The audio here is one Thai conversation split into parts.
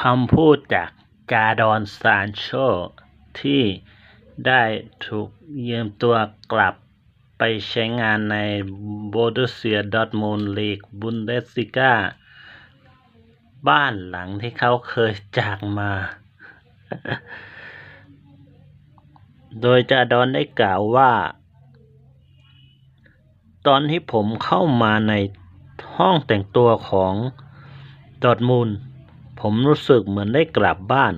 คำพูดจากจาดอนซานโชที่ได้ถูกยืมตัวกลับไปใช้งานในโบรุสเซียดอทมุนด์ลีกบุนเดสลิก้า บ้านหลังที่เขาเคยจากมา โดยจาดอนได้กล่าวว่า ตอนที่ผมเข้ามาในห้องแต่งตัวของดอทมุน ผมรู้สึกเหมือนได้กลับบ้าน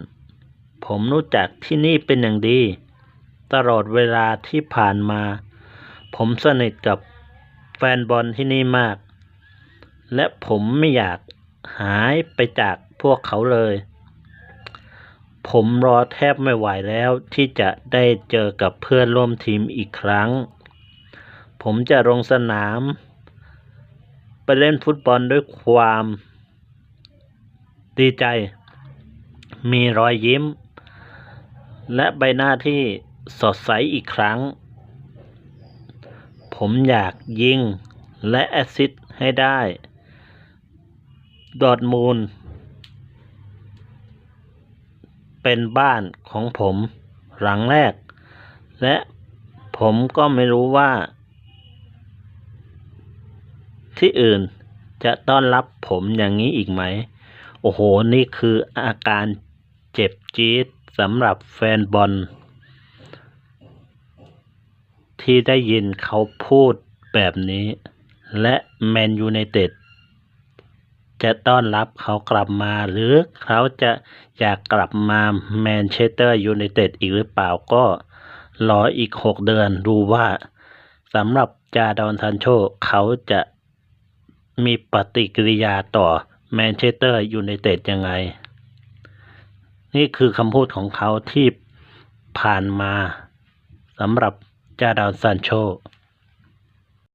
ผมรู้จักที่นี่เป็นอย่างดี ตลอดเวลาที่ผ่านมา ผมสนิทกับแฟนบอลที่นี่มาก และผมไม่อยากหายไปจากพวกเขาเลย ผมรอแทบไม่ไหวแล้วที่จะได้เจอกับเพื่อนร่วมทีมอีกครั้ง ผมจะลงสนาม ไปเล่นฟุตบอลด้วยความ ดีใจ มีรอยยิ้ม และใบหน้าที่สดใสอีกครั้ง ผมอยากยิงและแอซิสต์ให้ได้ ดอร์ทมูล เป็นบ้านของผมหลังแรก และผมก็ไม่รู้ว่า ที่อื่นจะต้อนรับผมอย่างนี้อีกไหม โอ้โห นี่คืออาการเจ็บจี๊ดสำหรับแฟนบอล ที่ได้ยินเขาพูดแบบนี้ และแมนยูไนเต็ด จะต้อนรับเขากลับมา หรือเขาจะอยากกลับมาแมนเชสเตอร์ยูไนเต็ดอีกหรือเปล่าก็รออีกหกเดือนดูว่าสำหรับจาดอนซันโช เขาจะมีปฏิกิริยาต่อ แมนเชสเตอร์ยูไนเต็ดยังไง นี่คือคำพูดของเขาที่ผ่านมาสำหรับจาดอนซันโช